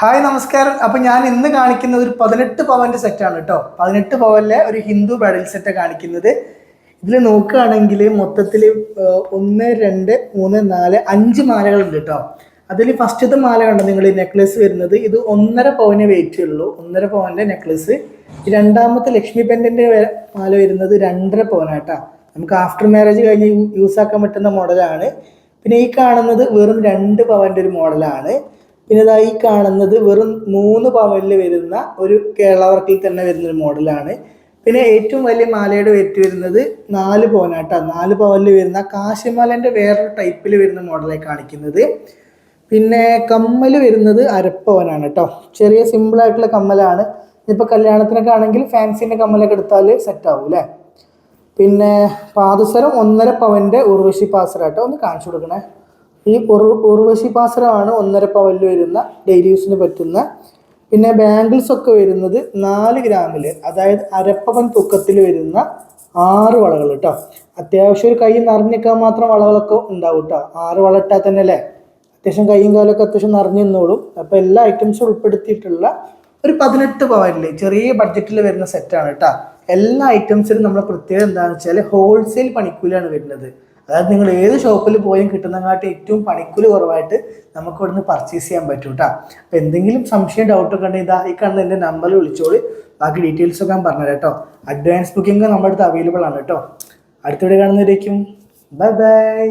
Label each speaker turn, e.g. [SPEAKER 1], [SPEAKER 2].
[SPEAKER 1] Hi നമസ്കാരം. അപ്പൊ ഞാൻ ഇന്ന് കാണിക്കുന്ന ഒരു പതിനെട്ട് പവന്റെ സെറ്റാണ് കേട്ടോ പതിനെട്ട് പവനിലെ ഒരു ഹിന്ദു ബ്രൈഡൽ സെറ്റ് കാണിക്കുന്നത്. ഇതിൽ നോക്കുകയാണെങ്കിൽ മൊത്തത്തിൽ ഒന്ന് രണ്ട് മൂന്ന് നാല് അഞ്ച് മാലകളുണ്ട് കേട്ടോ അതിൽ ഫസ്റ്റത്തെ മാല കണ്ടോ നിങ്ങൾ ഈ നെക്ലസ് വരുന്നത്? ഇത് ഒന്നര പവന് വെയിറ്റ് ഉള്ളൂ. ഒന്നര പവന്റെ നെക്ലസ് രണ്ടാമത്തെ ലക്ഷ്മി പെൻഡന്റ് മാല വരുന്നത് രണ്ടര പവനാട്ടാ നമുക്ക് ആഫ്റ്റർ മാരേജ് കഴിഞ്ഞ് യൂസ് ആക്കാൻ പറ്റുന്ന മോഡലാണ് പിന്നെ ഈ കാണുന്നത് വെറും രണ്ട് പവന്റെ ഒരു മോഡലാണ് പിന്നെ ഇതാ ഈ കാണുന്നത് വെറും മൂന്ന് പവനിൽ വരുന്ന ഒരു കേരള വർക്കിൽ തന്നെ വരുന്ന ഒരു മോഡലാണ്. പിന്നെ ഏറ്റവും വലിയ മാലയുടെ വെറ്റ് വരുന്നത് നാല് പവനാട്ടോ. നാല് പവനിൽ വരുന്ന കാശിമാലന്റെ വേറൊരു ടൈപ്പിൽ വരുന്ന മോഡലായി കാണിക്കുന്നത്. പിന്നെ കമ്മൽ വരുന്നത് അരപ്പവനാണ് കേട്ടോ ചെറിയ സിമ്പിൾ ആയിട്ടുള്ള കമ്മലാണ്. ഇപ്പോൾ കല്യാണത്തിനൊക്കെ ആണെങ്കിൽ ഫാൻസിന്റെ കമ്മലൊക്കെ എടുത്താൽ സെറ്റ് ആവും അല്ലേ പിന്നെ പാദസരം ഒന്നര പവന്റെ ഉർവശി പാസരാട്ടോ ഒന്ന് കാണിച്ചു കൊടുക്കണേ. ഈ ഉർ ഉർവശി പാസരമാണ് ഒന്നര പവനിൽ വരുന്ന ഡെയിലി യൂസിന് പറ്റുന്ന. പിന്നെ ബാംഗിൾസ് ഒക്കെ വരുന്നത് നാല് ഗ്രാമിൽ അതായത് അരപ്പവൻ തൂക്കത്തിൽ വരുന്ന ആറ് വളകൾ കേട്ടോ അത്യാവശ്യം ഒരു കൈ നിറഞ്ഞിക്കാൻ മാത്രം വളകളൊക്കെ ഉണ്ടാവും കേട്ടോ ആറ് വള ഇട്ടാൽ തന്നെ അല്ലേ? അത്യാവശ്യം കൈയും കാലൊക്കെ അത്യാവശ്യം നിറഞ്ഞു നിന്നോളും. അപ്പോൾ എല്ലാ ഐറ്റംസും ഉൾപ്പെടുത്തിയിട്ടുള്ള ഒരു പതിനെട്ട് പവനിൽ ചെറിയ ബഡ്ജറ്റിൽ വരുന്ന സെറ്റാണ് കേട്ടോ എല്ലാ ഐറ്റംസിലും നമ്മൾ പ്രത്യേകത എന്താണെന്ന് വെച്ചാൽ ഹോൾസെയിൽ പണിക്കൂലിയാണ് വരുന്നത്. അതായത് നിങ്ങൾ ഏത് ഷോപ്പിൽ പോയും കിട്ടുന്നങ്ങാട്ട് ഏറ്റവും പണിക്കൂലി കുറവായിട്ട് നമുക്ക് ഇവിടുന്ന് പർച്ചേസ് ചെയ്യാൻ പറ്റും കേട്ടോ അപ്പോൾ എന്തെങ്കിലും സംശയം ഡൗട്ട് ഒക്കെ ഉണ്ടെങ്കിൽ ഇതാ ഈ കാണുന്ന എന്റെ നമ്പറിൽ വിളിച്ചോളി. ബാക്കി ഡീറ്റെയിൽസ് ഒക്കെ ഞാൻ പറഞ്ഞു കേട്ടോ അഡ്വാൻസ് ബുക്കിംഗ് നമ്മുടെ അടുത്ത് അവൈലബിൾ ആണ് കേട്ടോ അടുത്തിടെ കാണുന്നവരേക്കും. Bye bye